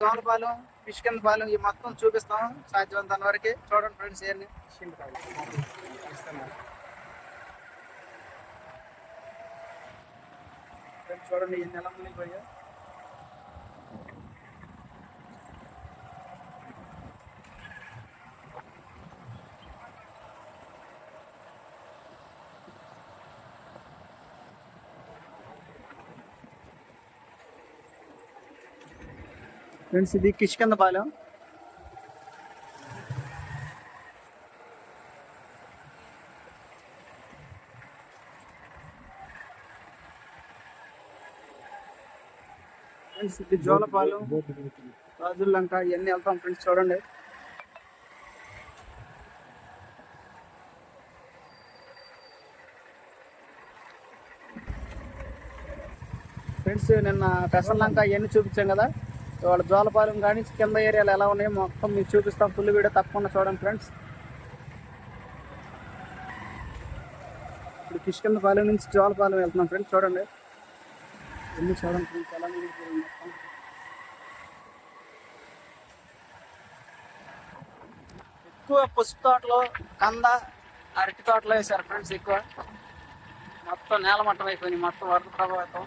దోమలపాలెం పిష్కింద పాలెం ఈ మొత్తం చూపిస్తాం సాధ్యమంత వరకు. చూడండి ఫ్రెండ్స్ ఏంటి చూడండి ఎన్ని ఎలా మునిగిపోయా ఫ్రెండ్స్ ఇది కిష్కింద పాలెం. ఫ్రెండ్స్ ఇది జోలపాలెం రాజుల్లంక ఇవన్నీ వెళ్తాం ఫ్రెండ్స్ చూడండి. ఫ్రెండ్స్ నిన్న పెసర్లంక ఇవన్నీ చూపించాం కదా. ఇవాళ జోలపాలెం కానీ కింద ఏరియాలు ఎలా ఉన్నాయో మొత్తం మీకు చూపిస్తాం. ఫుల్ వీడియో తప్పకుండా చూడండి ఫ్రెండ్స్. ఇప్పుడు కిష్కిందపాలెం నుంచి జోలపాలెం వెళ్తున్నాం ఫ్రెండ్స్ చూడండి. ఎన్ని చూడండి ఫ్రెండ్స్ ఎలా మొత్తం. ఎక్కువ పసుపు తోటలో కంద అరటి తోటలో వేశారు ఫ్రెండ్స్ ఎక్కువ. మొత్తం నేలమట్టం అయిపోయింది మొత్తం వరద ప్రభావితం.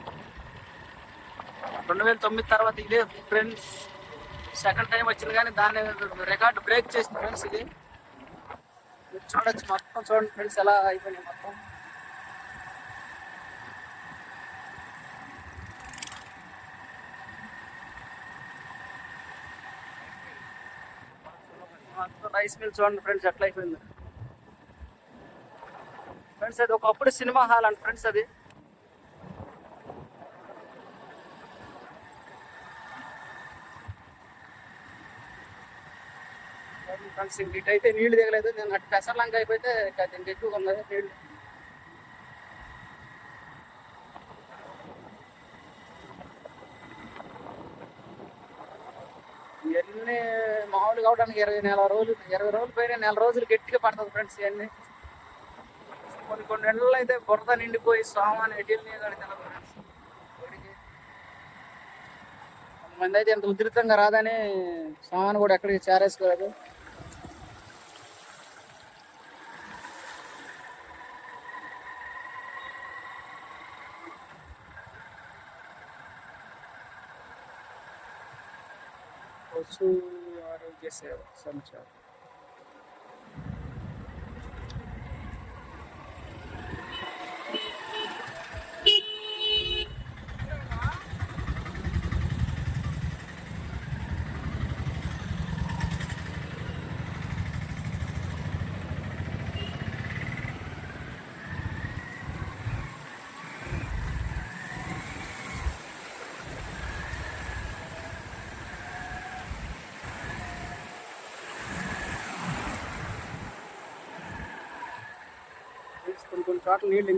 రెండు వేల తొమ్మిది తర్వాత ఇదే ఫ్రెండ్స్ సెకండ్ టైం వచ్చింది కానీ దాన్ని రికార్డు బ్రేక్ చేసింది ఫ్రెండ్స్ ఇది. చూడొచ్చు మొత్తం చూడండి ఫ్రెండ్స్ ఎలా అయిపోయినాయి మొత్తం. మొత్తం రైస్ మిల్ చూడండి ఫ్రెండ్స్ ఎట్లా అయిపోయింది. ఫ్రెండ్స్ అది ఒకప్పుడు సినిమా హాల్ అండి ఫ్రెండ్స్ అది. ఫ్రెండ్స్ ఇంక ఇటు అయితే నీళ్ళు దిగలేదు నేను అటు పెసర్లంక అయిపోతే దీనికి ఎక్కువగా ఉన్నది నీళ్ళు. ఇవన్నీ మామూలు కావడానికి ఇరవై నెల రోజులు ఇరవై రోజులు పైన నెల రోజులు గట్టిగా పడుతుంది ఫ్రెండ్స్ ఇవన్నీ. కొన్ని కొన్ని నెలలు అయితే బురద నిండిపోయి సామాన్ ఎటీలు నీళ్ళు కడతాను ఫ్రెండ్స్. కొంతమంది అయితే ఎంత ఉధృతంగా రాదని సామాన్ కూడా ఎక్కడికి చేరేసుకోలేదు. పశు ఆరోగ్య సేవ సంచారం కొన్ని కొన్ని చోట్ల నీళ్ళు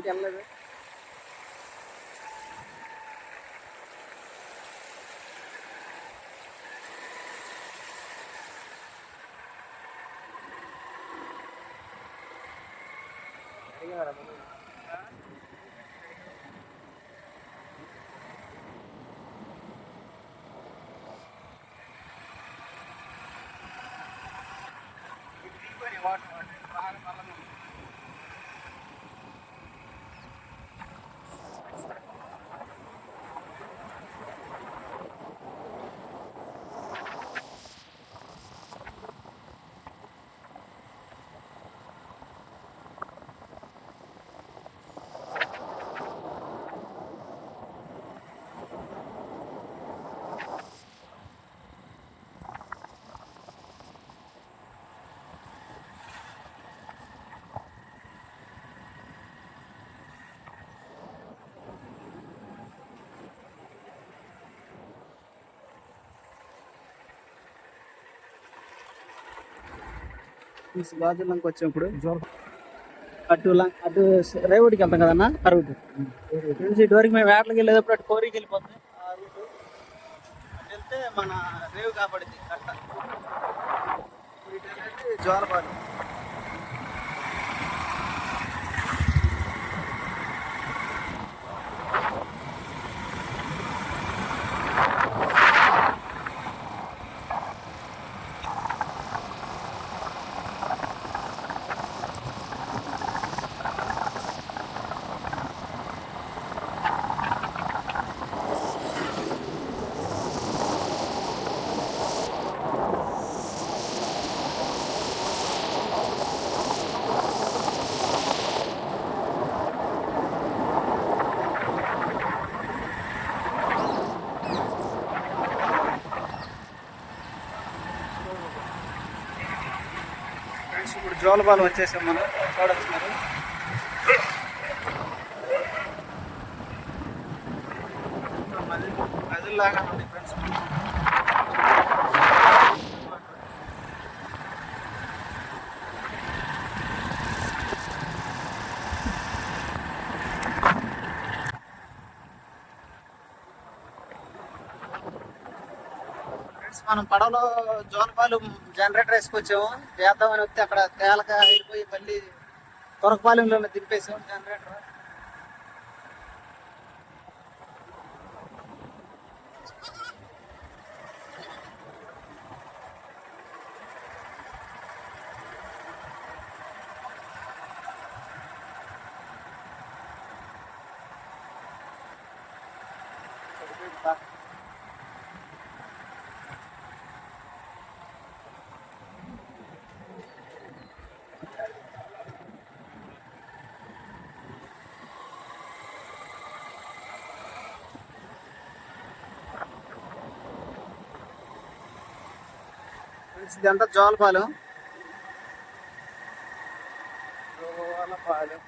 ఇంకెళ్ళలేదు గాజులంకి వచ్చినప్పుడు అటు అటు రేవుడికి వెళ్తాం కదన్నా? ఆ రూట్ ఫ్రెండ్స్ ఇటు వరకు మేము వేటలకు వెళ్ళేటప్పుడు అటు కోరికి వెళ్ళిపోతుంది. ఆ రూట్ అటు వెళ్తే మన రేవు కాపాడింది కట్ట ఇటు జోలబాలు జోలపాలెం వచ్చేసాం మనం. చూడొచ్చు మీరు. లాగా ఉంది ఫ్రెండ్స్ మనం పడవలో జోనపాలు జనరేటర్ వేసుకొచ్చాము. చేద్దామని వస్తే అక్కడ తేలక వెళ్ళిపోయి మళ్ళీ తొరకపాలెంలో దింపేసాం జనరేటర్. ఫ్రెండ్స్ ఇదంతా జోలపాలెం జోలపాలెం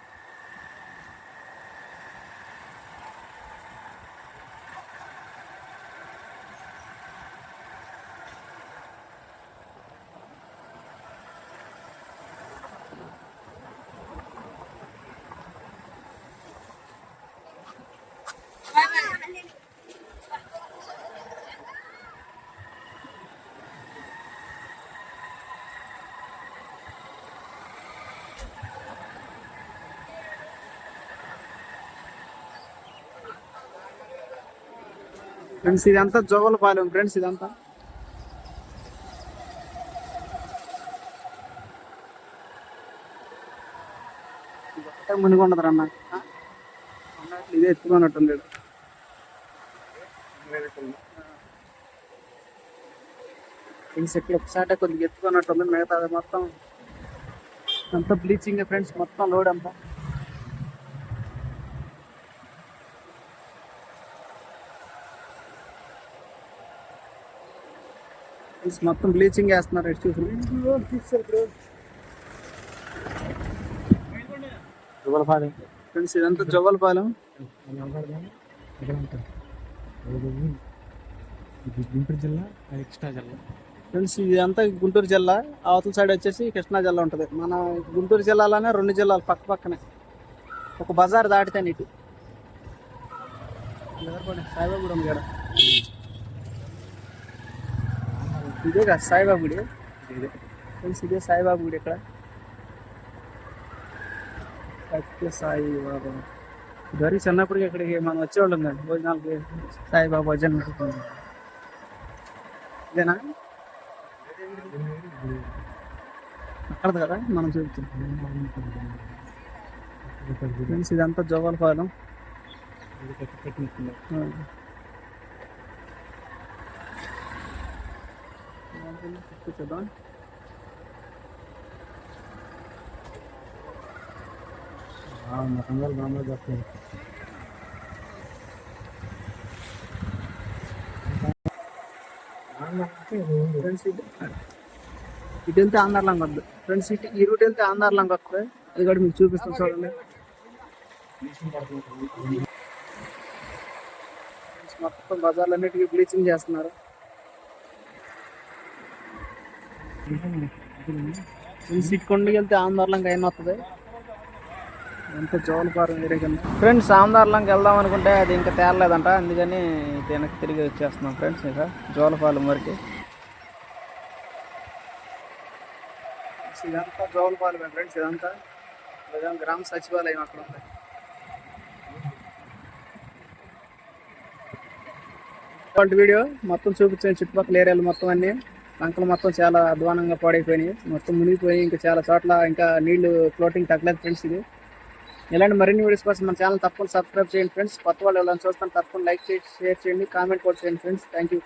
ఫ్రెండ్స్ ఇదంతా జోగలపాలెం ఫ్రెండ్స్ ఇదంతా. ఒక్కటే మునిగి అన్న. ఇదే ఎత్తుకున్నట్టుంది ఈడ. ఫ్రెండ్స్ ఇక్కడ ఒకసారి కొద్దిగా ఎత్తుకున్నట్టుంది మిగతా మొత్తం అంతా బ్లీచింగ్ ఫ్రెండ్స్ మొత్తం లోడ్ అంతా. మొత్తం బ్లీచింగ్ వేస్తున్నారు ఎటు చూసి ఫ్రెండ్స్ ఇదంతా జవ్వలపాలెం గుంటూరు జిల్లా కృష్ణా జిల్లా. ఫ్రెండ్స్ ఇదంతా గుంటూరు జిల్లా. అవతల సైడ్ వచ్చేసి కృష్ణా జిల్లా ఉంటుంది. మన గుంటూరు జిల్లాలోనే రెండు జిల్లాలు పక్క పక్కనే. ఒక బజార్ దాటితే నీకు సాయిబాబుగూడెం గడ ఇదే కదా సాయిబాబు గుడి ఇదే. ఫ్రెండ్స్ ఇదే సాయిబాబు గుడి ఇక్కడ సత్య సాయి బాబా గరి చిన్నప్పటికి ఇక్కడికి మనం వచ్చేవాళ్ళం కదా భోజనాలకి సాయిబాబా భజన ఇదేనా అక్కడది కదా మనం చూపుతున్నాం ఫ్రెండ్స్ ఇదంతా జోగలపాలెం ఆ. కూర్చోద్దాం కంగారు బాగా చెప్తాను ఫ్రెండ్స్ ఇటు ఇటు వెళ్తే ఆంధ్రలంగా వద్దు ఫ్రెండ్స్ ఇటు ఈ రూట్ వెళ్తే ఆంధ్రలంగా వస్తుంది. అది కూడా మీకు చూపిస్తాం చూడండి మొత్తం బజార్లు అన్నిటికీ బ్లీచింగ్ చేస్తున్నారు. ఫ్రెండ్స్ ఇటు కొండకి వెళ్తే ఆంధ్రలంగా అయిన వస్తుంది ఎంత జోలపారం ఏరియా కింద ఫ్రెండ్స్ ఆంధ్రలంకి వెళ్దాం అనుకుంటే అది ఇంకా తేలలేదంట అందుకని వెనక్కి తిరిగి వచ్చేస్తున్నాం ఫ్రెండ్స్ ఇక. జోలపాలెం వరకు. ఇదంతా జోలపాలెం ఫ్రెండ్స్ ఇదంతా. గ్రామ సచివాలయం అక్కడ ఉంది. వీడియో మొత్తం చూపించాను చుట్టుపక్కల ఏరియాలు మొత్తం అన్ని. లంకలు మొత్తం చాలా అధ్వానంగా పాడైపోయినాయి. మొత్తం మునిగిపోయి ఇంకా చాలా చోట్ల ఇంకా నీళ్ళు ఫ్లోటింగ్ తగ్గలేదు ఫ్రెండ్స్ ఇది. ఇలాంటి మరిన్ని వీడియోస్ కోసం మన ఛానల్ తప్పకుండా సబ్స్క్రైబ్ చేయండి ఫ్రెండ్స్ కొత్త వాళ్ళు ఎవరైనా చూస్తాను తప్పకుండా లైక్ చేసి షేర్ చేయండి కామెంట్ కూడా చేయండి ఫ్రెండ్స్ థ్యాంక్ యూ